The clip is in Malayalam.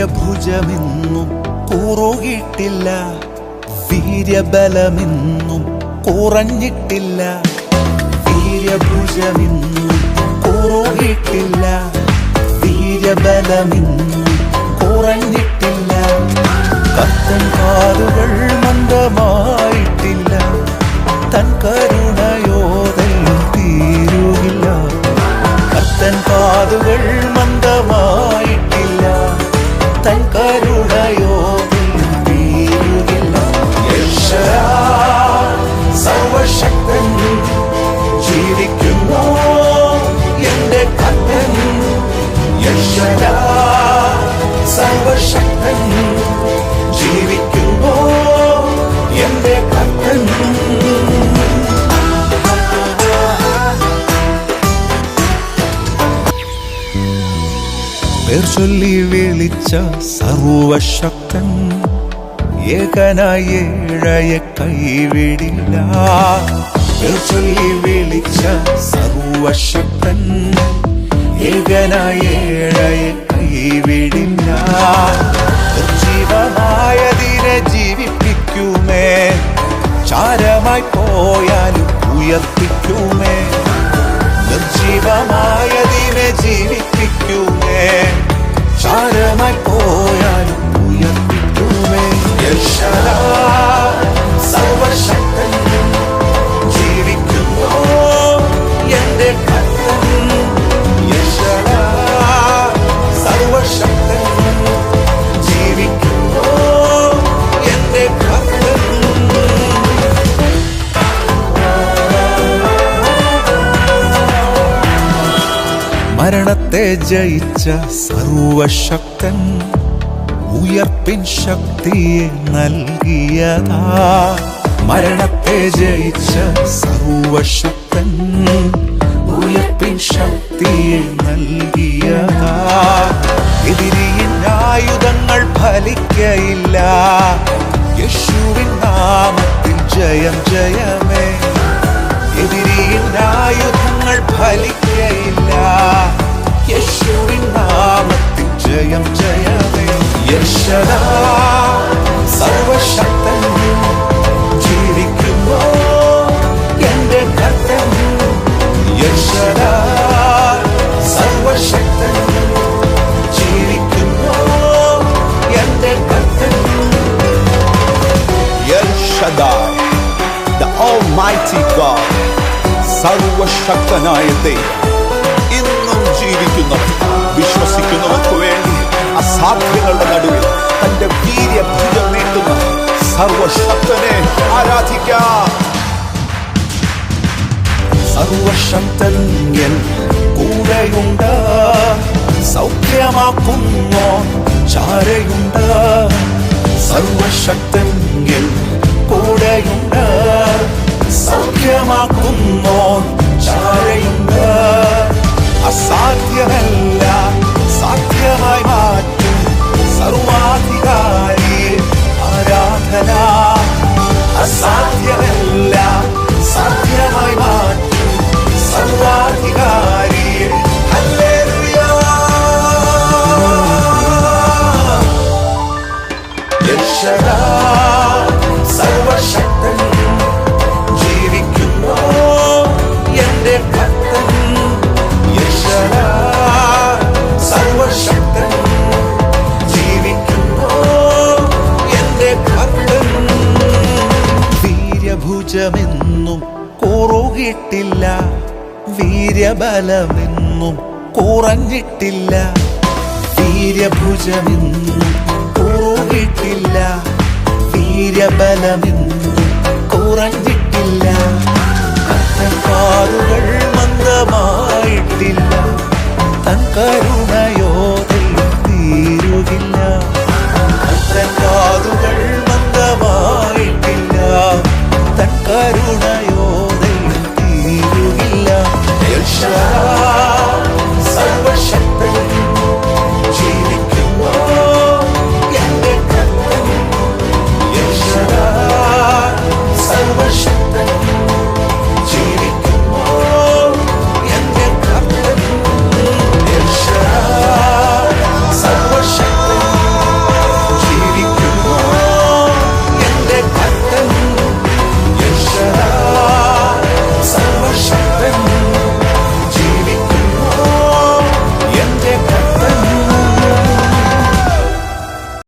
വീര്യഭുജമെന്നും കുറുകിയിട്ടില്ല വീര്യബലമെന്നും കുറഞ്ഞിട്ടില്ല. വീര്യഭുജമെന്നും കുറുകിയിട്ടില്ല വീര്യബലമെന്നും കുറഞ്ഞിട്ടില്ല. കത്തൻ കാലുകൾ മന്ദമായിട്ടില്ല തൻ കരുണയോതെല്ലാം യക്ഷരാ സർവശക്തൻ വിളിച്ച സർവശക്തൻ ഏകനായ കൈവിടില്ല. ചൊല്ലി വിളിച്ച സർവശക്തൻ ജീവിപ്പിക്കുമേ. ചാരമായി പോയാലും ഉയർപ്പിക്കുമേ. നിർജീവമായതിനെ ജീവിപ്പിക്കുമേ ഭയത്തെ ജയിച്ച സർവശക്തൻ ഉയർപ്പിൻ ശക്തിയെ നൽകിയതാ. മരണത്തെ ജയിച്ച സർവശക്തൻ ഉയർപ്പിൻ ശക്തിയെ നൽകിയതാ. എതിരിയിൽ ആയുധങ്ങൾ ഫലിക്കയില്ല. യശുവിൻ നാമത്തിൽ ജയം ജയമേ. എതിരിയിൽ ആയുധങ്ങൾ ഫലിക്ക God, സർവശക്തനായ ഇന്നും ജീവിക്കുന്നവൻ വിശ്വസിക്കുന്നവർക്ക് വേണ്ടി അസാധ്യങ്ങളുടെ നടുവിൽ തന്റെ വീര്യഭുജം നീട്ടുന്ന സർവശക്തനെ ആരാധിക്കാം. സർവശക്തൻ എൻ കൂടെയുണ്ട് സൗഖ്യമാക്കുന്നോ ചാരയുണ്ട് യക്ഷരാ സർവശക്തൻ ജീവിക്കുന്നു. സർവശക്തൻ ജീവിക്കുന്നു. വീര്യബലമെന്നും കുറഞ്ഞിട്ടില്ല. വീര്യഭുജമെന്നും മന്ദമെന്നും കുറഞ്ഞിട്ടില്ല. കാറുകൾ മന്ദമായിട്ടില്ല. തൻ കരുണയോതിൽ തീരുകില്ല. കാതുകൾ മന്ദമായിട്ടില്ല. തൻ കരുണയോതിൽ തീരുകില്ല.